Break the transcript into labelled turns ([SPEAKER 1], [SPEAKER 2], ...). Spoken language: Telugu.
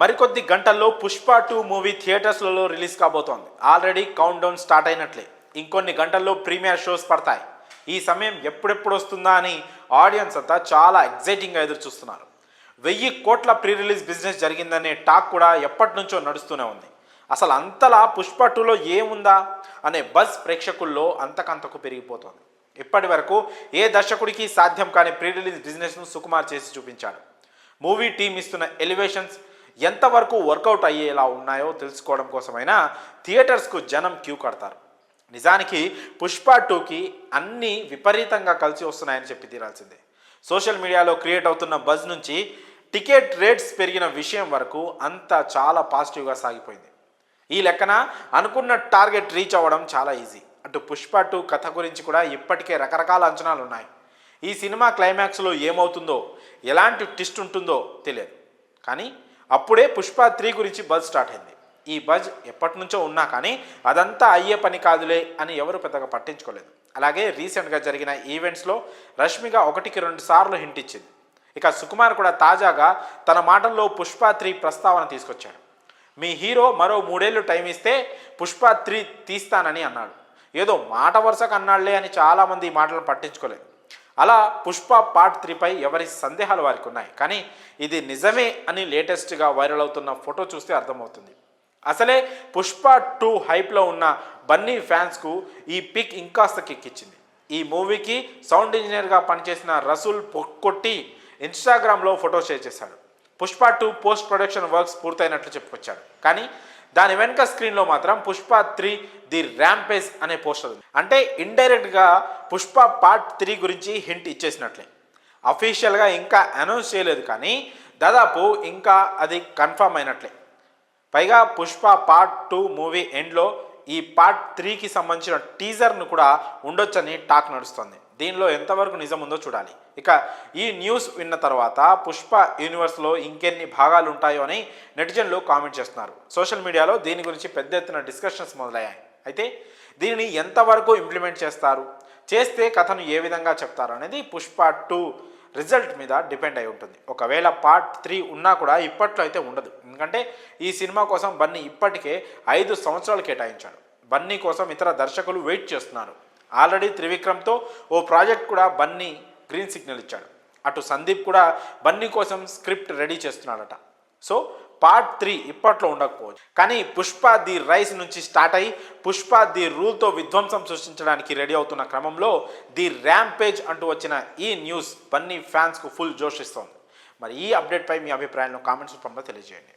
[SPEAKER 1] మరికొద్ది గంటల్లో పుష్ప టూ మూవీ థియేటర్స్లలో రిలీజ్ కాబోతోంది. ఆల్రెడీ కౌంట్ డౌన్ స్టార్ట్ అయినట్లే. ఇంకొన్ని గంటల్లో ప్రీమియర్ షోస్ పడతాయి. ఈ సమయం ఎప్పుడెప్పుడు వస్తుందా అని ఆడియన్స్ అంతా చాలా ఎగ్జైటింగ్గా ఎదురు చూస్తున్నారు వెయ్యి కోట్ల ప్రీ రిలీజ్ బిజినెస్ జరిగిందనే టాక్ కూడా ఎప్పటి నుంచో నడుస్తూనే ఉంది. అసలు అంతలా పుష్ప టూలో ఏముందా అనే బజ్ ప్రేక్షకుల్లో అంతకంతకు పెరిగిపోతోంది. ఇప్పటి వరకు ఏ దర్శకుడికి సాధ్యం కాని ప్రీ రిలీజ్ బిజినెస్ను సుకుమార్ చేసి చూపించాడు. మూవీ టీం ఇస్తున్న ఎలివేషన్స్ ఎంతవరకు వర్కౌట్ అయ్యేలా ఉన్నాయో తెలుసుకోవడం కోసమైనా థియేటర్స్కు జనం క్యూ కడతారు. నిజానికి పుష్ప టూకి అన్నీ విపరీతంగా కలిసి వస్తున్నాయని చెప్పి తీరాల్సిందే. సోషల్ మీడియాలో క్రియేట్ అవుతున్న బజ్ నుంచి టికెట్ రేట్స్ పెరిగిన విషయం వరకు అంతా చాలా పాజిటివ్గా సాగిపోయింది. ఈ లెక్కన అనుకున్న టార్గెట్ రీచ్ అవ్వడం చాలా ఈజీ. అటు పుష్ప టూ కథ గురించి కూడా ఇప్పటికే రకరకాల అంచనాలు ఉన్నాయి. ఈ సినిమా క్లైమాక్స్లో ఏమవుతుందో ఎలాంటి ట్విస్ట్ ఉంటుందో తెలియదు. కానీ అప్పుడే పుష్ప త్రీ గురించి బజ్ స్టార్ట్ అయింది. ఈ బజ్ ఎప్పటి నుంచో ఉన్నా కానీ అదంతా అయ్యే పని కాదులే అని ఎవరు పెద్దగా పట్టించుకోలేదు. అలాగే రీసెంట్గా జరిగిన ఈవెంట్స్లో రష్మిక ఒకటికి రెండు సార్లు హింట్ ఇచ్చింది. ఇక సుకుమార్ కూడా తాజాగా తన మాటల్లో పుష్ప త్రీ ప్రస్తావన తీసుకొచ్చాడు. మీ హీరో మరో మూడేళ్ళు టైం ఇస్తే పుష్ప త్రీ తీస్తానని అన్నాడు. ఏదో మాట వరుసకు అన్నాళ్ళే అని చాలామంది ఈ మాటలను పట్టించుకోలేదు. అలా పుష్ప పార్ట్ త్రీపై ఎవరి సందేహాలు వారికి ఉన్నాయి? కానీ ఇది నిజమే అని లేటెస్ట్గా వైరల్ అవుతున్న ఫోటో చూస్తే అర్థమవుతుంది. అసలే పుష్ప టూ హైప్లో ఉన్న బన్నీ ఫ్యాన్స్కు ఈ పిక్ ఇంకాస్త కిక్కిచ్చింది. ఈ మూవీకి సౌండ్ ఇంజనీర్గా పనిచేసిన రసూల్ పొక్కొట్టి ఇన్స్టాగ్రామ్లో ఫోటో షేర్ చేశాడు. Pushpa two post production works పూర్తయినట్లు చెప్పుకొచ్చాడు. కానీ దాని వెనుక స్క్రీన్లో మాత్రం పుష్ప త్రీ ది ర్యాంపేజ్ అనే పోస్టర్ ఉంది. అంటే ఇండైరెక్ట్గా పుష్ప పార్ట్ త్రీ గురించి హింట్ ఇచ్చేసినట్లే. అఫీషియల్గా ఇంకా అనౌన్స్ చేయలేదు కానీ దాదాపు ఇంకా అది కన్ఫర్మ్ అయినట్లే. పైగా పుష్ప పార్ట్ టూ మూవీ ఎండ్లో ఈ పార్ట్ త్రీకి సంబంధించిన టీజర్ను కూడా ఉండొచ్చని టాక్ నడుస్తుంది. దీనిలో ఎంతవరకు నిజం ఉందో చూడాలి. ఇక ఈ న్యూస్ విన్న తర్వాత పుష్ప యూనివర్స్లో ఇంకెన్ని భాగాలు ఉంటాయో అని నెటిజన్లు కామెంట్ చేస్తున్నారు. సోషల్ మీడియాలో దీని గురించి పెద్ద ఎత్తున డిస్కషన్స్ మొదలయ్యాయి. అయితే దీనిని ఎంతవరకు ఇంప్లిమెంట్ చేస్తారు? చేస్తే కథను ఏ విధంగా చెప్తారు అనేది పుష్ప టూ రిజల్ట్ మీద డిపెండ్ అయి ఉంటుంది. ఒకవేళ పార్ట్ త్రీ ఉన్నా కూడా ఇప్పట్లో అయితే ఉండదు. ఎందుకంటే ఈ సినిమా కోసం బన్నీ ఇప్పటికే ఐదు సంవత్సరాలు కేటాయించాడు. బన్నీ కోసం ఇతర దర్శకులు వెయిట్ చేస్తున్నారు. ఆల్రెడీ త్రివిక్రమ్తో ఓ ప్రాజెక్ట్ కూడా బన్నీ గ్రీన్ సిగ్నల్ ఇచ్చాడు. అటు సందీప్ కూడా బన్నీ కోసం స్క్రిప్ట్ రెడీ చేస్తున్నాడట. సో పార్ట్ త్రీ ఇప్పట్లో ఉండకపోవచ్చు. కానీ పుష్ప ది రైస్ నుంచి స్టార్ట్ అయ్యి పుష్ప ది రూల్తో విధ్వంసం సృష్టించడానికి రెడీ అవుతున్న క్రమంలో ది ర్యాంపేజ్ అంటూ వచ్చిన ఈ న్యూస్ బన్నీ ఫ్యాన్స్కు ఫుల్ జోష్ ఇస్తోంది మరి ఈ అప్డేట్పై మీ అభిప్రాయాలను కామెంట్స్ రూపంలో తెలియజేయండి.